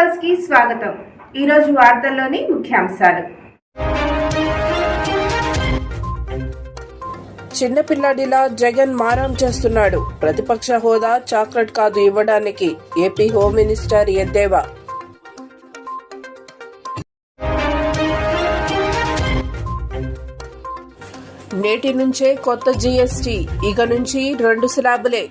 న్యూస్కి స్వాగతం. ఈరోజు వార్తల్లోని ముఖ్యాంశాలు. చిన్నపిల్లాడిలా జగన్ మారం చేస్తున్నాడు. ప్రతిపక్ష హోదా చాక్లెట్ కాదు ఇవ్వడానికి ఏపీ హోమ్ మినిస్టర్ ఎద్దేవా. నేటి నుంచే కొత్త జీఎస్టీ ఇక నుంచి రెండు స్లాబులే.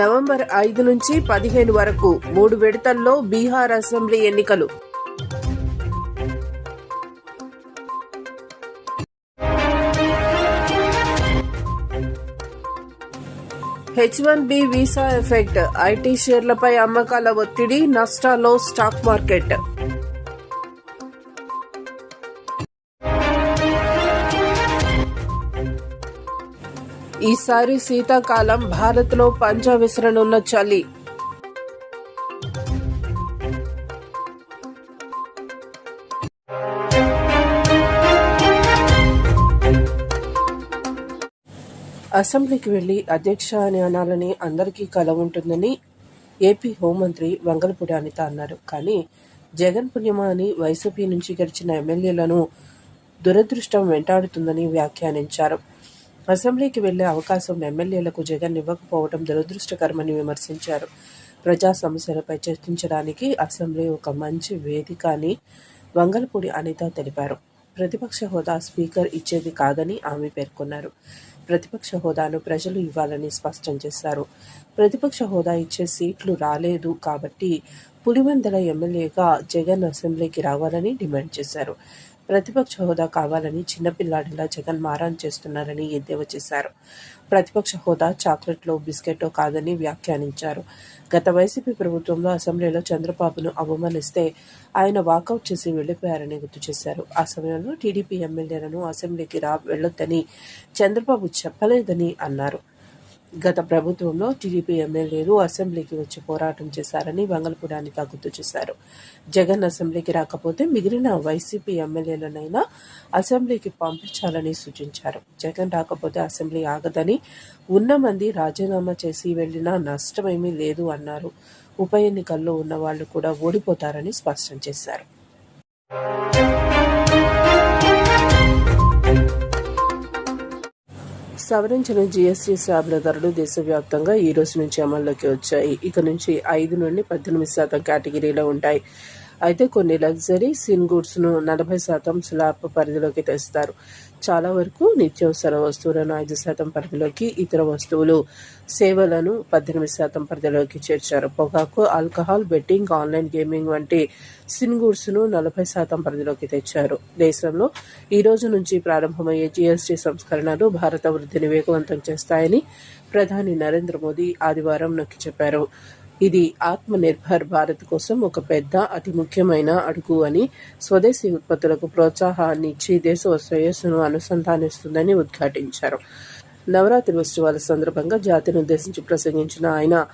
నవంబర్ ఐదు నుంచి పదిహేను వరకు మూడు విడతల్లో బీహార్ అసెంబ్లీ ఎన్నికలు. H one B visa effect IT షేర్లపై అమ్మకాల ఒత్తిడి నష్టాల్లో స్టాక్ మార్కెట్. ఈసారి శీతాకాలం భారత్లో పంజా విసరనున్న చలి. అసెంబ్లీకి వెళ్ళి అధ్యక్ష అని అనాలని అందరికీ కల ఉంటుందని ఏపీ హోంమంత్రి వంగలపూడి అనిత అన్నారు. కానీ జగన్ పుణ్యమా అని వైసీపీ నుంచి గెలిచిన ఎమ్మెల్యేలను దురదృష్టం వెంటాడుతుందని వ్యాఖ్యానించారు. అసెంబ్లీకి వెళ్ళే అవకాశం ఎమ్మెల్యేలకు జగన్ ఇవ్వకపోవడం దురదృష్టకరమని విమర్శించారు. ప్రజా సమస్యలపై చర్చించడానికి అసెంబ్లీ ఒక మంచి వేదిక అని వంగలపూడి అనిత తెలిపారు. ప్రతిపక్ష హోదా స్పీకర్ ఇచ్చేది కాదని ఆమె పేర్కొన్నారు. ప్రతిపక్ష హోదాను ప్రజలు ఇవ్వాలని స్పష్టం చేశారు. ప్రతిపక్ష హోదా ఇచ్చే సీట్లు రాలేదు కాబట్టి పులివెందల ఎమ్మెల్యేగా జగన్ అసెంబ్లీకి రావాలని డిమాండ్ చేశారు. ప్రతిపక్ష హోదా కావాలని చిన్నపిల్లాడిలా జగన్ మారాన్ చేస్తున్నారని ఎద్దేవా చేశారు? ప్రతిపక్ష హోదా చాక్లెట్లో బిస్కెటో కాదని వ్యాఖ్యానించారు. గత వైసీపీ ప్రభుత్వంలో అసెంబ్లీలో చంద్రబాబును అవమానిస్తే ఆయన వాకౌట్ చేసి వెళ్ళిపోయారని గుర్తు చేశారు. ఆ సమయంలో టీడీపీ ఎమ్మెల్యేలను అసెంబ్లీకి రా వెళ్ళొద్దని చంద్రబాబు చెప్పలేదని అన్నారు. గత ప్రభుత్వంలో టీడీపీ ఎమ్మెల్యేలు అసెంబ్లీకి వచ్చి పోరాటం చేశారని వంగలపూడి అనిత గుర్తు చేశారు. జగన్ అసెంబ్లీకి రాకపోతే మిగిలిన వైసీపీ ఎమ్మెల్యేలనైనా అసెంబ్లీకి పంపించాలని సూచించారు. జగన్ రాకపోతే అసెంబ్లీ ఆగదని ఉన్న మంది రాజీనామా చేసి వెళ్ళినా నష్టమేమీ లేదు అన్నారు. ఉప ఎన్నికల్లో ఉన్న వాళ్ళు కూడా ఓడిపోతారని స్పష్టం చేశారు. సవరించిన జీఎస్టీ స్లాబ్ల ధరలు దేశవ్యాప్తంగా ఈ రోజు నుంచి అమల్లోకి వచ్చాయి. ఇక నుంచి ఐదు నుండి పద్దెనిమిది శాతం కేటగిరీలో ఉంటాయి. అయితే కొన్ని లగ్జరీ సిన్ గూడ్స్ను నలభై శాతం స్లాబ్ పరిధిలోకి తెస్తారు. చాలా వరకు నిత్యావసర వస్తువులను ఐదు శాతం పరిధిలోకి ఇతర వస్తువులు సేవలను పద్దెనిమిది శాతం పరిధిలోకి చేర్చారు. పొగాకు ఆల్కహాల్ బెట్టింగ్ ఆన్లైన్ గేమింగ్ వంటి సిన్ గూడ్స్ను నలభై శాతం పరిధిలోకి తెచ్చారు. దేశంలో ఈ రోజు నుంచి ప్రారంభమయ్యే జీఎస్టీ సంస్కరణలు భారత వృద్ధిని వేగవంతం చేస్తాయని ప్రధాని నరేంద్ర మోదీ ఆదివారం నొక్కి చెప్పారు. ఇది ఆత్మ నిర్భర్ భారత్ కోసం ఒక పెద్ద అతి ముఖ్యమైన అడుగు అని స్వదేశీ ఉత్పత్తులకు ప్రోత్సాహాన్ని ఇచ్చి దేశ శ్రేయస్సును అనుసంధానిస్తుందని ఉద్ఘాటించారు. నవరాత్రి ఉత్సవాల సందర్భంగా జాతిని ఉద్దేశించి ప్రసంగించిన ఆయన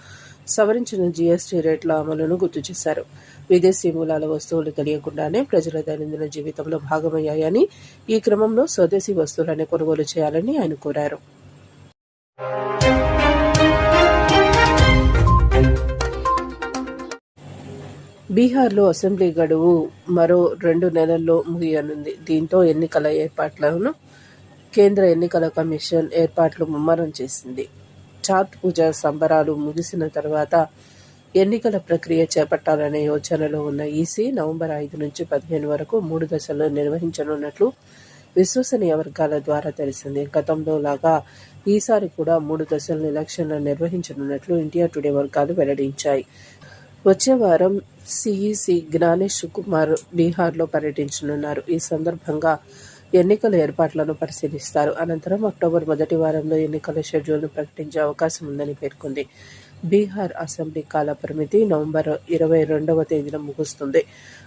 సవరించిన జీఎస్టీ రేట్ల అమలును గుర్తు చేశారు. విదేశీ మూలాల వస్తువులు తెలియకుండానే ప్రజల దైనందిన జీవితంలో భాగమయ్యాయని ఈ క్రమంలో స్వదేశీ వస్తువులనే కొనుగోలు చేయాలని ఆయన కోరారు. బీహార్లో అసెంబ్లీ గడువు మరో రెండు నెలల్లో ముగియనుంది. దీంతో ఎన్నికల ఏర్పాట్లను కేంద్ర ఎన్నికల కమిషన్ ఏర్పాట్లు ముమ్మరం చేసింది. చాత్ పూజ సంబరాలు ముగిసిన తర్వాత ఎన్నికల ప్రక్రియ చేపట్టాలనే యోచనలో ఉన్న ఈసీ నవంబర్ ఐదు నుంచి పదిహేను వరకు మూడు దశల్లో నిర్వహించనున్నట్లు విశ్వసనీయ వర్గాల ద్వారా తెలిసింది. గతంలో లాగా ఈసారి కూడా మూడు దశల ఎలక్షన్లు నిర్వహించనున్నట్లు ఇండియా టుడే వర్గాలు వెల్లడించాయి. వచ్చే వారం సిఈసి జ్ఞానేష్ కుమార్ బీహార్లో పర్యటించనున్నారు. ఈ సందర్భంగా ఎన్నికల ఏర్పాట్లను పరిశీలిస్తారు. అనంతరం అక్టోబర్ మొదటి వారంలో ఎన్నికల షెడ్యూల్ను ప్రకటించే అవకాశం ఉందని పేర్కొంది. బీహార్ అసెంబ్లీ కాల పరిమితి నవంబర్ ఇరవై రెండవ తేదీన ముగుస్తుంది.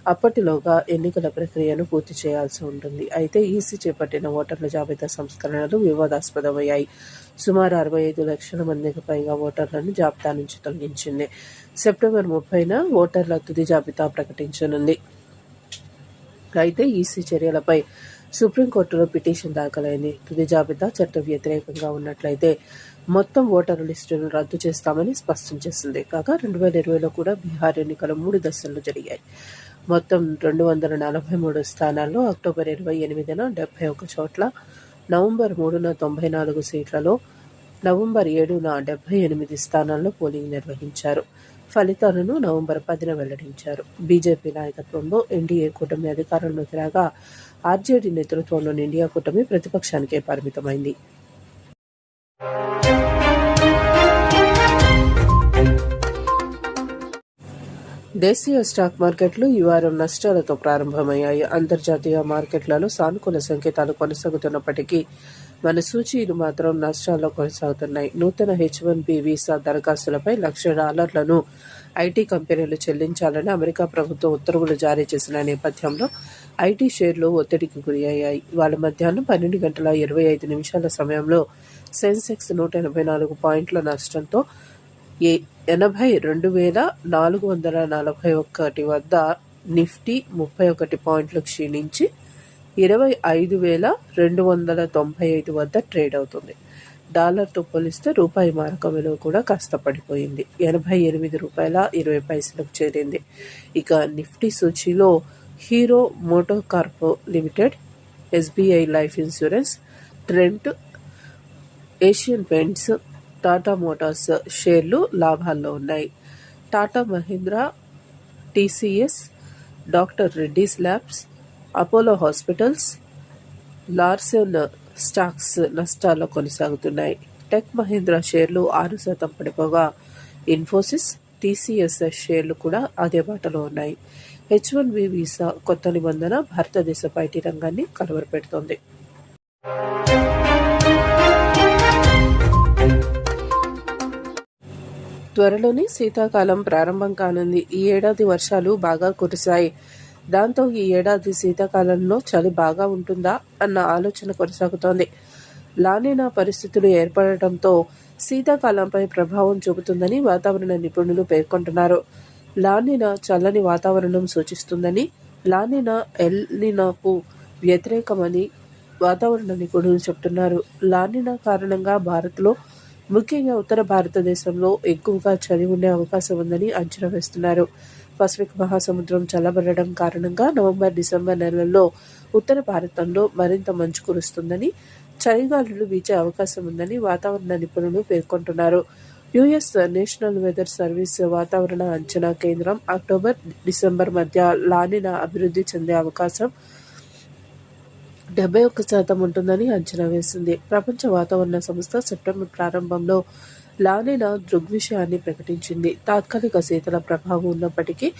అప్పటిలోగా ఎన్నికల ప్రక్రియను పూర్తి చేయాల్సి ఉంటుంది. అయితే ఈసీ చేపట్టిన ఓటర్ల జాబితా సంస్కరణలు వివాదాస్పదమయ్యాయి. సుమారు అరవై ఐదు లక్షల మందికి పైగా ఓటర్లను జాబితా నుంచి తొలగించింది. సెప్టెంబర్ ముప్పైన ఓటర్ల తుది జాబితా ప్రకటించనుంది. అయితే ఈసీ చర్యలపై సుప్రీంకోర్టులో పిటిషన్ దాఖలైంది. తుది జాబితా చట్ట వ్యతిరేకంగా ఉన్నట్లయితే మొత్తం ఓటరు లిస్టును రద్దు చేస్తామని స్పష్టం చేసింది. కాగా రెండు వేల ఇరవైలో కూడా బీహార్ ఎన్నికలు మూడు దశల్లో జరిగాయి. మొత్తం రెండు వందల నలభై మూడు స్థానాల్లో అక్టోబర్ ఇరవై ఎనిమిదిన డెబ్బై ఒక చోట్ల నవంబర్ మూడున తొంభై నాలుగు సీట్లలో నవంబర్ ఏడున డెబ్బై ఎనిమిది స్థానాల్లో పోలింగ్ నిర్వహించారు. ఫలితాలను నవంబర్ పదిన వెల్లడించారు. బీజేపీ నాయకత్వంలో ఎన్డీఏ కూటమి అధికారంలోకి రాగా ఆర్జేడీ నేతృత్వంలోని ఇండియా కూటమి ప్రతిపక్షానికే పరిమితమైంది. దేశీయ స్టాక్ మార్కెట్లు ఈ వారం నష్టాలతో ప్రారంభమయ్యాయి. అంతర్జాతీయ మార్కెట్లలో సానుకూల సంకేతాలు కొనసాగుతున్నప్పటికీ మన సూచీలు మాత్రం నష్టాల్లో కొనసాగుతున్నాయి. నూతన హెచ్ వన్ బి వీసా దరఖాస్తులపై లక్ష డాలర్లను ఐటీ కంపెనీలు చెల్లించాలని అమెరికా ప్రభుత్వం ఉత్తర్వులు జారీ చేసిన నేపథ్యంలో ఐటీ షేర్లు ఒత్తిడికి గురయ్యాయి. వాళ్ళ మధ్యాహ్నం పన్నెండు గంటల ఇరవై ఐదు నిమిషాల సమయంలో సెన్సెక్స్ నూట ఎనభై నాలుగు పాయింట్ల నష్టంతో ఏ- ఎనభై రెండు వేల నాలుగు వందల నలభై ఒకటి వద్ద నిఫ్టీ ముప్పై ఒకటి పాయింట్లు క్షీణించి ఇరవై ఐదు వేల రెండు వందల తొంభై ఐదు వద్ద ట్రేడ్ అవుతుంది. డాలర్తో పోలిస్తే రూపాయి మారకం విలువ కూడా కాస్త పడిపోయింది. ఎనభై ఎనిమిది రూపాయల ఇరవై పైసలకు చేరింది. ఇక Nifty సూచీలో Hero MotoCorp limited SBI life insurance Trent Asian Paints Tata Motors షేర్లు లాభాల్లో ఉన్నాయి. Tata Mahindra TCS doctor Reddy's labs Apollo hospitals Larsen stocks నష్టాల్లో కొనసాగుతున్నాయి. టెక్ మహీంద్రా షేర్లు ఆరు శాతం పడిపోగా ఇన్ఫోసిస్ టీసీఎస్ షేర్లు కూడా అదే బాటలో ఉన్నాయి. హెచ్ వన్ బి వీసా కొత్త నిబంధన భారతదేశ ఐటీ రంగాన్ని కలవరపెడుతోంది. త్వరలోనే శీతాకాలం ప్రారంభం కానుంది. ఈ ఏడాది వర్షాలు బాగా కురిశాయి. దాంతో ఈ ఏడాది శీతాకాలంలో చలి బాగా ఉంటుందా అన్న ఆలోచన కొనసాగుతోంది. లానినా పరిస్థితులు ఏర్పడటంతో శీతాకాలంపై ప్రభావం చూపుతుందని వాతావరణ నిపుణులు పేర్కొంటున్నారు. లానినా చల్లని వాతావరణం సూచిస్తుందని లానినా ఎల్నినాకు వ్యతిరేకమని వాతావరణ నిపుణులు చెప్తున్నారు. లానినా కారణంగా భారత్లో ముఖ్యంగా ఉత్తర భారతదేశంలో ఎక్కువగా చలి ఉండే అవకాశం ఉందని అంచనా వేస్తున్నారు. పసిఫిక్ మహాసముద్రం చల్లబడడం కారణంగా నవంబర్ డిసెంబర్ నెలల్లో ఉత్తర భారతంలో మరింత మంచు కురుస్తుందని చలిగాలులు వీచే అవకాశం ఉందని వాతావరణ నిపుణులు పేర్కొంటున్నారు. యుఎస్ నేషనల్ వెదర్ సర్వీస్ వాతావరణ అంచనా కేంద్రం అక్టోబర్ డిసెంబర్ మధ్య లానిన అభివృద్ధి చెందే అవకాశం డెబ్బై ఒక్క శాతం ఉంటుందని అంచనా వేసింది. ప్రపంచ వాతావరణ సంస్థ సెప్టెంబర్ ప్రారంభంలో లానినా దృగ్విషయాన్ని ప్రకటించింది. తాత్కాలిక శీతల ప్రభావం ఉన్నప్పటికీ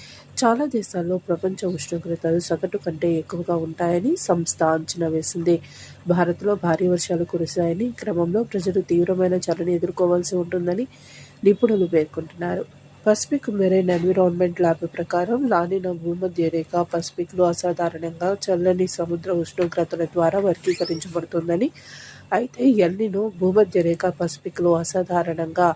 చాలా దేశాల్లో ప్రపంచ ఉష్ణోగ్రతలు సగటు కంటే ఎక్కువగా ఉంటాయని సంస్థ అంచనా వేసింది. భారత్లో భారీ వర్షాలు కురిశాయని క్రమంలో ప్రజలు తీవ్రమైన చలిని ఎదుర్కోవాల్సి ఉంటుందని నిపుణులు పేర్కొంటున్నారు. పసిఫిక్ మెరైన్ ఎన్విరాన్మెంట్ ల్యాబ్ ప్రకారం లానినా భూమధ్య రేఖ పసిఫిక్లో అసాధారణంగా చల్లని సముద్ర ఉష్ణోగ్రతల ద్వారా వర్గీకరించబడుతుందని. అయితే ఎల్నినో భూమధ్య రేఖ పసిఫిక్లో అసాధారణంగా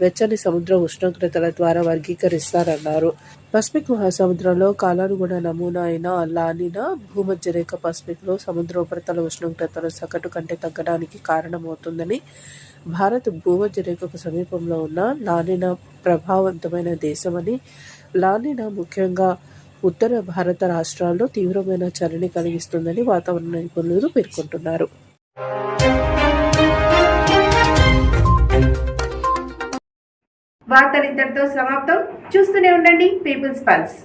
వెచ్చని సముద్ర ఉష్ణోగ్రతల ద్వారా వర్గీకరిస్తారన్నారు. పసిఫిక్ మహాసముద్రంలో కాలానుగుణ నమూనా అయిన లానినా భూమధ్య రేఖ పసిఫిక్లో సముద్ర ఉపరితల ఉష్ణోగ్రతలు సగటు కంటే తగ్గడానికి కారణమవుతుందని భారత్ భూమధ్య రేఖకు సమీపంలో ఉన్న లానినా ప్రభావవంతమైన దేశమని లానినా ముఖ్యంగా ఉత్తర భారత రాష్ట్రాల్లో తీవ్రమైన చలిని కలిగిస్తుందని వాతావరణ నిపుణులు పేర్కొంటున్నారు. వార్తలు ఇంతటితో సమాప్తం. చూస్తూనే ఉండండి పీపుల్స్ పల్స్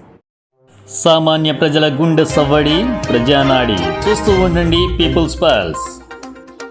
సామాన్య ప్రజల గుండె సవ్వడి ప్రజానాడి. చూస్తూ ఉండండి పీపుల్స్ పల్స్